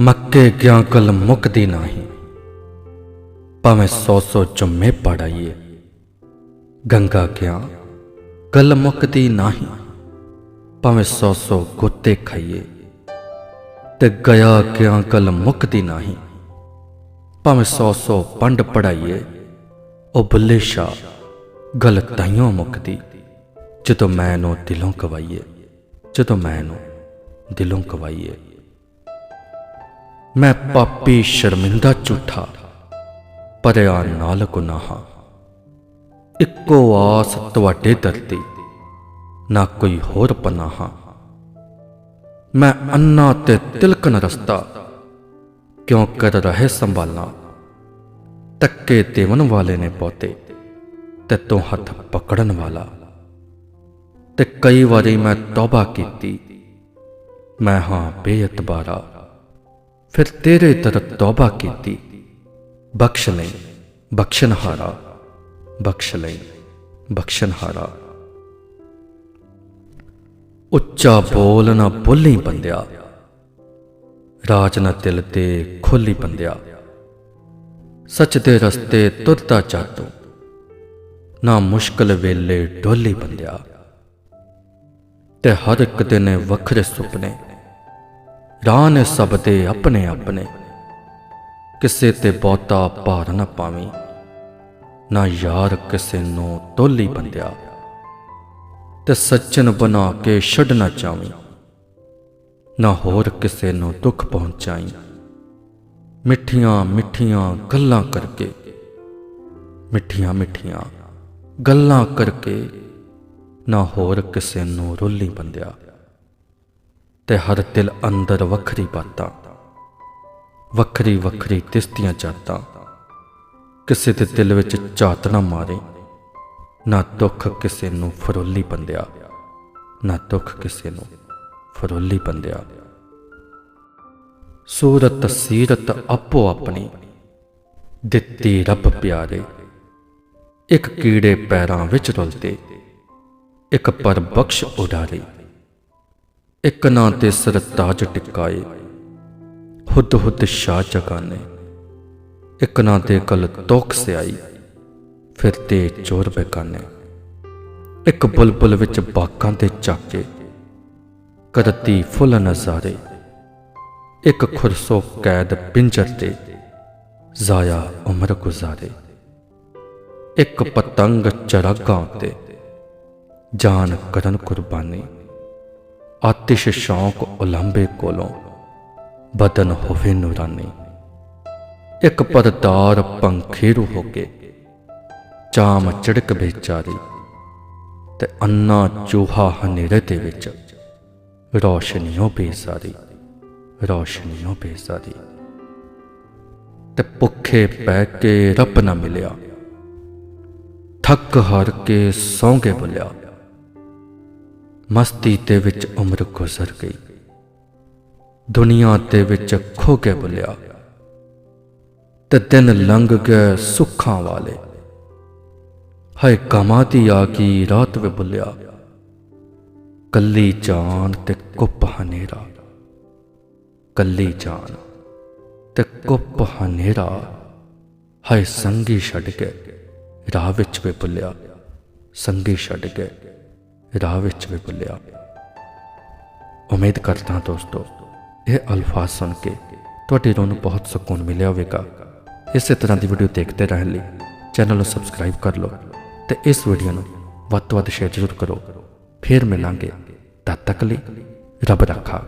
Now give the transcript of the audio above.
ਮੱਕੇ ਗਿਆ ਗੱਲ ਮੁੱਕਦੀ ਨਹੀਂ। ਭਾਵੇਂ ਸੌ ਸੌ ਜੁਮੇ ਪੜਾਈਏ ਗੰਗਾ ਗਿਆ, ਗੱਲ ਮੁੱਕਦੀ ਨਹੀਂ। ਭਾਵੇਂ ਸੌ ਸੌ ਗੁੱਤੇ ਖਾਈਏ। ਤੇ ਗਿਆ ਗਿਆ ਗੱਲ ਮੁੱਕਦੀ ਨਹੀਂ। ਭਾਵੇਂ ਸੌ ਸੌ ਪੰਡ ਪੜਾਈਏ ਉਹ ਬੁੱਲੇ ਸ਼ਾ ਗਲ ਤਾਈਓ ਮੁੱਕਦੀ। ਜਦੋਂ ਮੈਂ ਨੂੰ ਦਿਲੋਂ ਕਵਾਈਏ ਜਦੋਂ ਮੈਂ ਨੂੰ ਦਿਲੋਂ ਕਵਾਈਏ ਮੈਂ ਪਾਪੀ ਸ਼ਰਮਿੰਦਾ ਝੂਠਾ, ਪਰਿਆ ਨਾਲ ਗੁਨਾਹਾਂ ਇੱਕੋ ਆਸ ਤੁਹਾਡੇ ਦਰ ਤੇ ਨਾ ਕੋਈ ਹੋਰ ਪਨਾਹਾਂ। ਮੈਂ ਅੰਨਾ ਤੇ ਤਿਲਕਨ ਰਸਤਾ, ਕਿਉਂ ਕਰ ਰਹੇ ਸੰਭਾਲਾਂ? ਤੱਕੇ ਦੇਵਨ ਵਾਲੇ ਨੇ ਪੋਤੇ, ਤੇ ਤੂੰ ਹੱਥ ਪਕੜਨ ਵਾਲਾ। ਤੇ ਕਈ ਵਾਰੀ ਮੈਂ ਤੌਬਾ ਕੀਤੀ, ਮੈਂ ਹਾਂ ਬੇਇਤਬਾਰਾ। ਫਿਰ ਤੇਰੇ ਦਰ ਤੌਬਾ ਕੀਤੀ ਬਖਸ਼ ਲੈ ਬਖਸ਼ਨਹਾਰਾ ਬਖਸ਼ ਲੈ ਬਖਸ਼ਨਹਾਰਾ ਉੱਚਾ ਬੋਲ ਨਾ ਬੋਲੀ ਬੰਦਿਆ ਰਾਜ ਨਾ ਦਿਲ ਤੇ ਖੋਲੀ ਬੰਦਿਆ ਸੱਚ ਦੇ ਰਸਤੇ ਤੁਰਦਾ ਚਾਤੋ ਨਾ ਮੁਸ਼ਕਲ ਵੇਲੇ ਡੋਲੀ ਬੰਦਿਆ ਤੇ ਹਰ ਇੱਕ ਦਿਨ ਵੱਖਰੇ ਸੁਪਨੇ ਰਾਹ ਨੇ ਸਭ ਦੇ ਆਪਣੇ ਆਪਣੇ। ਕਿਸੇ ਤੇ ਬਹੁਤਾ ਭਾਰ ਨਾ ਪਾਵੀਂ, ਨਾ ਯਾਰ ਕਿਸੇ ਨੂੰ ਤੋਲੀ ਬੰਦਿਆ। ਤੇ ਸੱਚਨ ਬਣਾ ਕੇ ਛੱਡਣਾ ਚਾਵੀਂ ਨਾ ਹੋਰ ਕਿਸੇ ਨੂੰ ਦੁੱਖ ਪਹੁੰਚਾਈ। ਮਿੱਠੀਆਂ ਮਿੱਠੀਆਂ ਗੱਲਾਂ ਕਰਕੇ, ਮਿੱਠੀਆਂ ਮਿੱਠੀਆਂ ਗੱਲਾਂ ਕਰਕੇ, ਨਾ ਹੋਰ ਕਿਸੇ ਨੂੰ ਰੋਲੀ ਬੰਦਿਆ। ਤੇ ਹਰ ਦਿਲ ਅੰਦਰ ਵੱਖਰੀ ਬਾਤਾਂ, ਵੱਖਰੀ ਵੱਖਰੀ ਤਿਸਤੀਆਂ ਜਾਤਾਂ। ਕਿਸੇ ਦੇ ਦਿਲ ਵਿੱਚ ਝਾਤ ਨਾ ਮਾਰੇ, ਨਾ ਦੁੱਖ ਕਿਸੇ ਨੂੰ ਫਰੋਲੀ ਬੰਦਿਆ, ਨਾ ਦੁੱਖ ਕਿਸੇ ਨੂੰ ਫਰੋਲੀ ਬੰਦਿਆ। ਸੂਰਤ ਸੀਰਤ ਆਪੋ ਆਪਣੀ, ਦਿੱਤੀ ਰੱਬ ਪਿਆਰੇ। ਇੱਕ ਕੀੜੇ ਪੈਰਾਂ ਵਿੱਚ ਰੁਲਦੇ, ਇੱਕ ਪਰ ਬਖਸ਼ ਉਡਾਰੇ। ਇੱਕ ਨਾਂ ਤੇ ਸਰਤਾਜ ਟਿਕਾਏ, ਹੁੱਦ ਹੁੱਦ ਸ਼ਾਹ ਜਗਾਨੇ। ਇੱਕ ਨਾਂ ਤੇ ਕਲ ਤੋਖ ਸਿਆਈ, ਫਿਰ ਤੇ ਚੋਰ ਬੇਕਾਨੇ ਇੱਕ ਬੁਲਬੁਲ ਵਿੱਚ ਬਾਕਾਂ ਤੇ ਚਾਕੇ, ਕਰਤੀ ਫੁੱਲ ਨਜ਼ਾਰੇ। ਇੱਕ ਖੁਰਸੋ ਕੈਦ ਪਿੰਜਰ ਤੇ ਜ਼ਾਇਆ ਉਮਰ ਗੁਜ਼ਾਰੇ। ਇੱਕ ਪਤੰਗ ਚਰਾਗਾਂ ਤੇ ਜਾਨ ਕਰਨ ਕੁਰਬਾਨੀ। ਆਤਿਸ਼ ਸ਼ੌਂਕ ਉਲੰਬੇ ਕੋਲੋਂ, ਬਦਨ ਹੋਵੇ ਨੂਰਾਨੀ। ਇੱਕ ਪਰਦਾਰ ਪੰਖੇਰੂ ਹੋ ਕੇ, ਚਾਮ ਚੜਕ ਬੇਚਾਰੀ, ਤੇ ਅੰਨਾ ਚੂਹਾ ਹਨੇਰੇ ਦੇ ਵਿੱਚ, ਰੋਸ਼ਨੀਓ ਬੇਸਾਰੀ ਰੋਸ਼ਨੀਓ ਬੇਸਾਰੀ। ਤੇ ਭੁੱਖੇ ਪੈ ਕੇ ਰੱਬ ਨਾ ਮਿਲਿਆ, ਥੱਕ ਹਾਰ ਕੇ ਸੌਂਗੇ ਬੁਲਿਆ। ਮਸਤੀ ਤੇ ਵਿੱਚ ਉਮਰ ਗੁਜ਼ਰ ਗਈ। ਦੁਨੀਆ ਦੇ ਵਿੱਚ ਖੋ ਕੇ ਬੁਲਿਆ, ਤੇ ਦਿਨ ਲੰਘ ਗਏ ਸੁੱਖਾਂ ਵਾਲੇ। ਹਾਏ ਕਮਾਤੀ ਆ ਕੀ ਰਾਤ ਵੇ ਬੁਲਿਆ, ਕੱਲੀ ਜਾਨ ਤੇ ਕੁੱਪ ਹਨੇਰਾ। ਕੱਲੀ ਜਾਨ ਤੇ ਕੁੱਪ ਹਨੇਰਾ, ਹਾਏ ਸੰਗੀ ਛੱਡ ਕੇ, ਰਾਹ ਵਿੱਚ ਵੇ ਬੁਲਿਆ, ਸੰਗੀ ਛੱਡ ਕੇ। ਰਾਹ ਵਿੱਚ ਵੀ ਭੁੱਲਿਆ। ਉਮੀਦ ਕਰਦਾ ਹਾਂ ਦੋਸਤੋ, ਇਹ ਅਲਫਾਜ਼ ਸੁਣ ਕੇ ਤੁਹਾਡੇ ਰੂਹ ਨੂੰ ਬਹੁਤ ਸਕੂਨ ਮਿਲਿਆ ਹੋਵੇਗਾ। ਇਸੇ ਤਰ੍ਹਾਂ ਦੀ ਵੀਡੀਓ ਦੇਖਦੇ ਰਹਿਣ ਲਈ ਚੈਨਲ ਨੂੰ ਸਬਸਕ੍ਰਾਈਬ ਕਰ ਲਓ ਤੇ ਇਸ ਵੀਡੀਓ ਨੂੰ ਵੱਧ ਤੋਂ ਵੱਧ ਸ਼ੇਅਰ ਜ਼ਰੂਰ ਕਰੋ। ਫੇਰ ਮਿਲਾਂਗੇ। ਤਦ ਤੱਕ ਲਈ ਰੱਬ ਰੱਖਾ